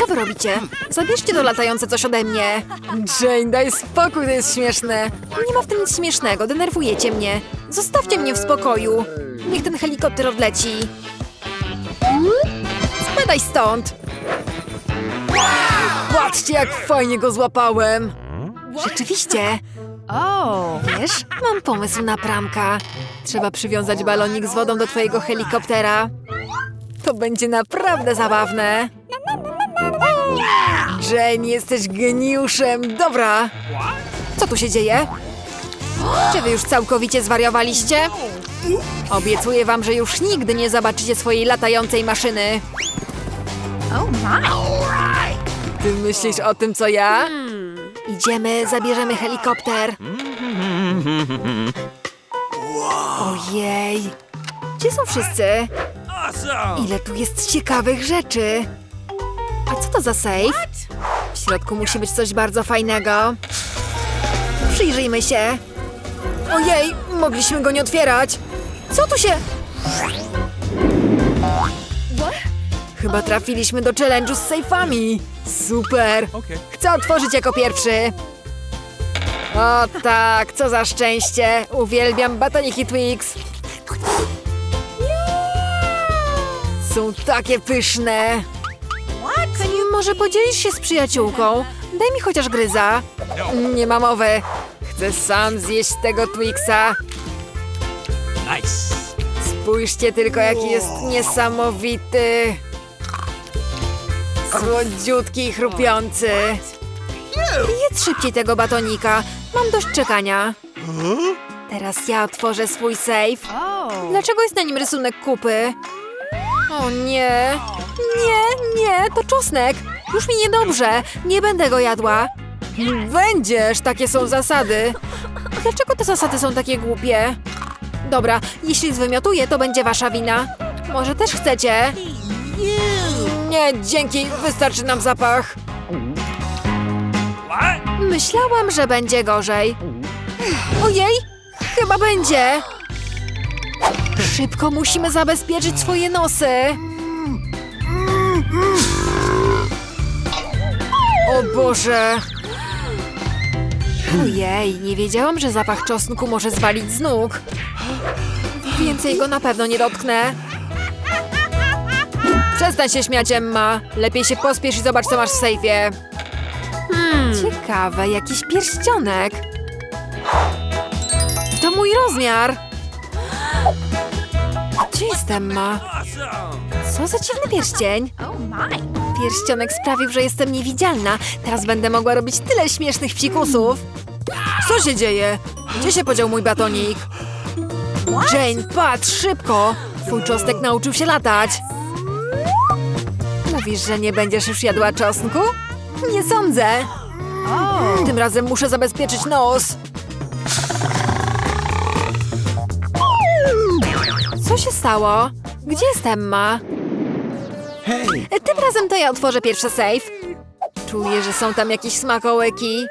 Co wy robicie? Zabierzcie to latające coś ode mnie. Jane, daj spokój, to jest śmieszne. Nie ma w tym nic śmiesznego, denerwujecie mnie. Zostawcie mnie w spokoju. Niech ten helikopter odleci. Spadaj stąd. Patrzcie, jak fajnie go złapałem. Rzeczywiście. Oh. Wiesz, mam pomysł na pramka. Trzeba przywiązać balonik z wodą do twojego helikoptera. To będzie naprawdę zabawne. Jane, jesteś geniuszem. Dobra. Co tu się dzieje? Czy wy już całkowicie zwariowaliście? Obiecuję wam, że już nigdy nie zobaczycie swojej latającej maszyny. Oh. Ty myślisz o tym, co ja? Idziemy, zabierzemy helikopter. Ojej. Gdzie są wszyscy? Ile tu jest ciekawych rzeczy. A co to za safe? W środku musi być coś bardzo fajnego. Przyjrzyjmy się. Ojej, mogliśmy go nie otwierać. Co tu się... Chyba trafiliśmy do challenge'u z sejfami. Super. Chcę otworzyć jako pierwszy. O tak, co za szczęście. Uwielbiam batoniki Twix. Są takie pyszne. Może podzielisz się z przyjaciółką? Daj mi chociaż gryza. Nie ma mowy. Chcę sam zjeść tego Twixa. Nice. Spójrzcie tylko, jaki jest niesamowity. Słodziutki i chrupiący. Jedz szybciej tego batonika. Mam dość czekania. Teraz ja otworzę swój safe. Dlaczego jest na nim rysunek kupy? O nie. Nie, nie, to czosnek. Już mi niedobrze. Nie będę go jadła. Będziesz, takie są zasady. Dlaczego te zasady są takie głupie? Dobra, jeśli zwymiotuję, to będzie wasza wina. Może też chcecie? Nie, dzięki, wystarczy nam zapach. Myślałam, że będzie gorzej. Ojej, chyba będzie. Szybko musimy zabezpieczyć swoje nosy. O Boże. Ojej, nie wiedziałam, że zapach czosnku może zwalić z nóg. Więcej go na pewno nie dotknę. Przestań się śmiać, Emma. Lepiej się pospiesz i zobacz, co masz w sejfie. Hmm. Ciekawe, jakiś pierścionek. To mój rozmiar. Gdzie jest Emma? Co za dziwny pierścień. Pierścionek sprawił, że jestem niewidzialna. Teraz będę mogła robić tyle śmiesznych psikusów. Co się dzieje? Gdzie się podział mój batonik? Jane, patrz, szybko! Twój czosnek nauczył się latać. Mówisz, że nie będziesz już jadła czosnku? Nie sądzę. Oh. Tym razem muszę zabezpieczyć nos. Co się stało? Gdzie jest Emma? E, Tym razem to ja otworzę pierwszy safe. Czuję, że są tam jakieś smakołyki.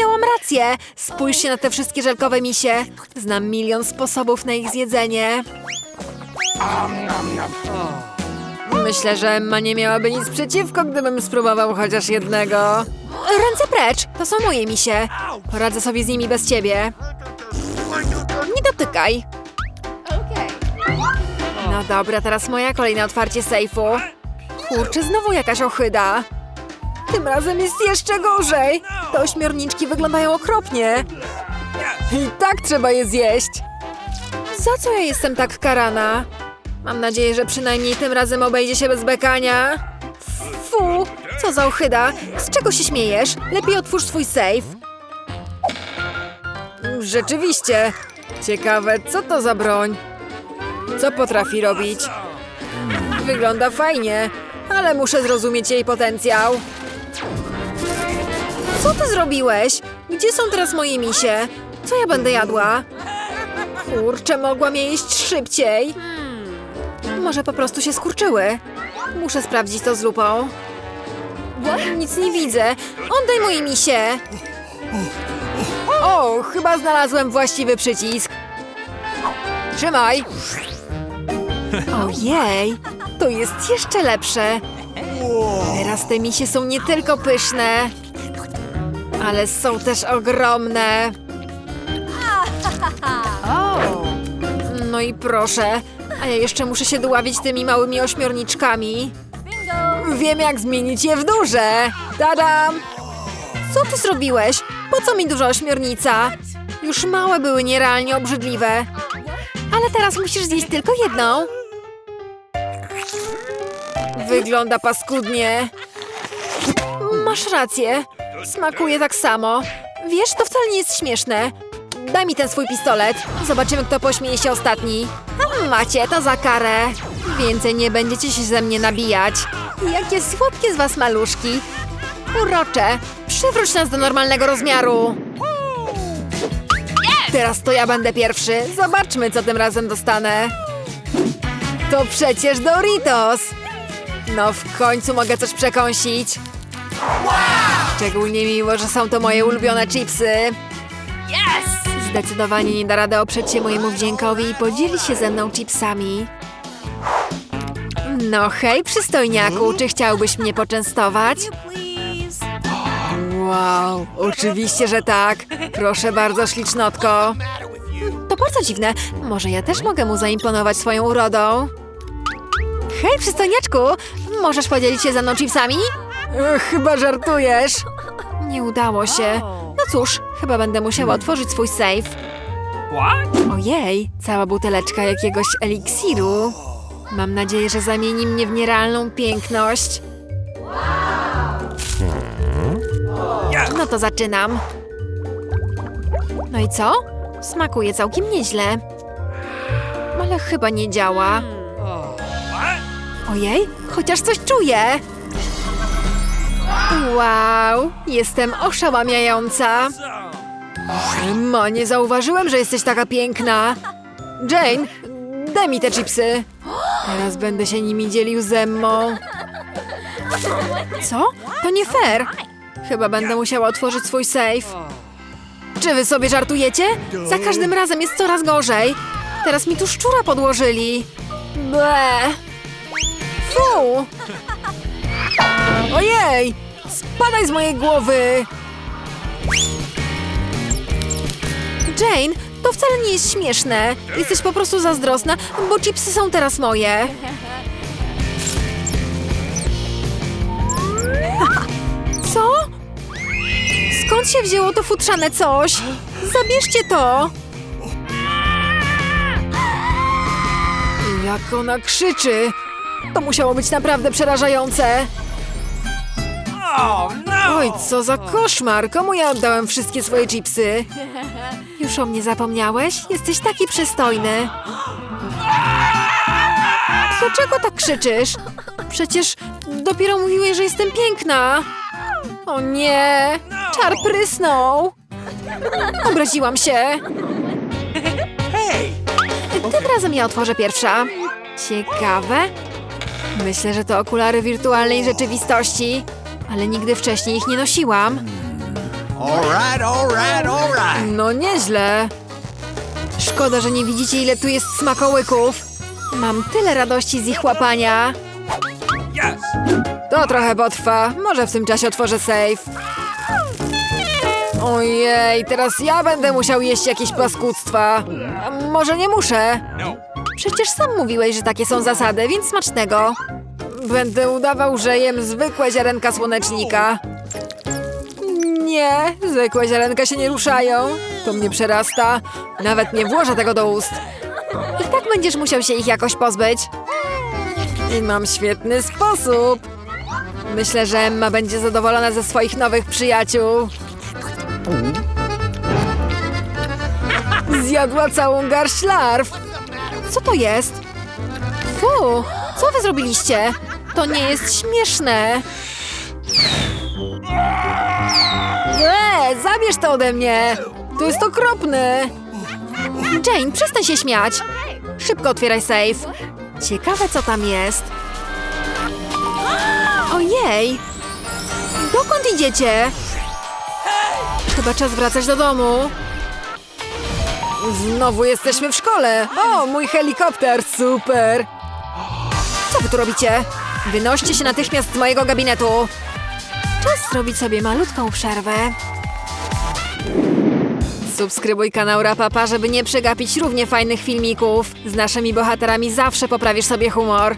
Miałam rację. Spójrzcie na te wszystkie żelkowe misie. Znam milion sposobów na ich zjedzenie. Myślę, że Emma nie miałaby nic przeciwko, gdybym spróbował chociaż jednego. Ręce precz! To są moje misie. Poradzę sobie z nimi bez ciebie. Nie dotykaj. No dobra, teraz moja kolejne otwarcie sejfu. Kurczę, znowu jakaś ochyda. Tym razem jest jeszcze gorzej. Te ośmiorniczki wyglądają okropnie. I tak trzeba je zjeść. Za co ja jestem tak karana? Mam nadzieję, że przynajmniej tym razem obejdzie się bez bekania. Fu, co za ochyda. Z czego się śmiejesz? Lepiej otwórz swój safe. Rzeczywiście. Ciekawe, co to za broń? Co potrafi robić? Wygląda fajnie, ale muszę zrozumieć jej potencjał. Co ty zrobiłeś? Gdzie są teraz moje misie? Co ja będę jadła? Kurczę, mogłam je jeść szybciej. Może po prostu się skurczyły. Muszę sprawdzić to z lupą. Nic nie widzę. Oddaj moje misie. O, chyba znalazłem właściwy przycisk. Trzymaj. Ojej, to jest jeszcze lepsze. Teraz te misie są nie tylko pyszne, ale są też ogromne. No i proszę, a ja jeszcze muszę się dławić tymi małymi ośmiorniczkami. Wiem, jak zmienić je w duże. Tadam! Co ty zrobiłeś? Po co mi duża ośmiornica? Już małe były nierealnie obrzydliwe. Ale teraz musisz zjeść tylko jedną. Wygląda paskudnie. Masz rację. Smakuje tak samo. Wiesz, to wcale nie jest śmieszne. Daj mi ten swój pistolet. Zobaczymy, kto pośmieje się ostatni. A macie to za karę. Więcej nie będziecie się ze mnie nabijać. Jakie słodkie z was maluszki. Urocze. Przywróć nas do normalnego rozmiaru. Teraz to ja będę pierwszy. Zobaczmy, co tym razem dostanę. To przecież Doritos. No w końcu mogę coś przekąsić. Szczególnie miło, że są to moje ulubione chipsy. Zdecydowanie nie da rady oprzeć się mojemu wdziękowi i podzieli się ze mną chipsami. No hej, przystojniaku, czy chciałbyś mnie poczęstować? Wow, oczywiście, że tak. Proszę bardzo, ślicznotko. To bardzo dziwne. Może ja też mogę mu zaimponować swoją urodą? Hej, przystojniaczku, możesz podzielić się ze mną chipsami? Chyba żartujesz. Nie udało się. No cóż, chyba będę musiała otworzyć swój safe. Ojej, cała buteleczka jakiegoś eliksiru. Mam nadzieję, że zamieni mnie w nierealną piękność. Yes. No to zaczynam. No i co? Smakuje całkiem nieźle. Ale chyba nie działa. Ojej, chociaż coś czuję. Wow, jestem oszałamiająca. Emma, nie zauważyłem, że jesteś taka piękna. Jane, daj mi te chipsy. Teraz będę się nimi dzielił z Emmą. Co? To nie fair. Chyba będę musiała otworzyć swój safe. Czy wy sobie żartujecie? Za każdym razem jest coraz gorzej. Teraz mi tu szczura podłożyli. Ble. Fu! Ojej! Spadaj z mojej głowy! Jane, to wcale nie jest śmieszne. Jesteś po prostu zazdrosna, bo chipsy są teraz moje. Co? Skąd się wzięło to futrzane coś? Zabierzcie to! Jak ona krzyczy! To musiało być naprawdę przerażające. Oh no! Oj, co za koszmar! Komu ja oddałem wszystkie swoje chipsy? Już o mnie zapomniałeś? Jesteś taki przystojny. Dlaczego tak krzyczysz? Przecież dopiero mówiłeś, że jestem piękna. O nie! Czar prysnął! Obraziłam się. Tym razem ja otworzę pierwsza. Ciekawe. Myślę, że to okulary wirtualnej rzeczywistości, ale nigdy wcześniej ich nie nosiłam. All right, all right, all right. No nieźle. Szkoda, że nie widzicie, ile tu jest smakołyków. Mam tyle radości z ich łapania. To trochę potrwa. Może w tym czasie otworzę safe. Ojej, teraz ja będę musiał jeść jakieś paskudztwa. A może nie muszę? Przecież sam mówiłeś, że takie są zasady, więc smacznego. Będę udawał, że jem zwykłe ziarenka słonecznika. Nie, zwykłe ziarenka się nie ruszają. To mnie przerasta. Nawet nie włożę tego do ust. I tak będziesz musiał się ich jakoś pozbyć. I mam świetny sposób. Myślę, że Emma będzie zadowolona ze swoich nowych przyjaciół. Zjadła całą garść larw. Co to jest? Fu, co wy zrobiliście? To nie jest śmieszne. Nie, zabierz to ode mnie. To jest okropne. Jane, przestań się śmiać. Szybko otwieraj safe. Ciekawe, co tam jest. Ojej! Dokąd idziecie? Chyba czas wracać do domu. Znowu jesteśmy w szkole. O, mój helikopter, super. Co wy tu robicie? Wynoście się natychmiast z mojego gabinetu. Czas zrobić sobie malutką przerwę. Subskrybuj kanał Rapapa, żeby nie przegapić równie fajnych filmików. Z naszymi bohaterami zawsze poprawisz sobie humor.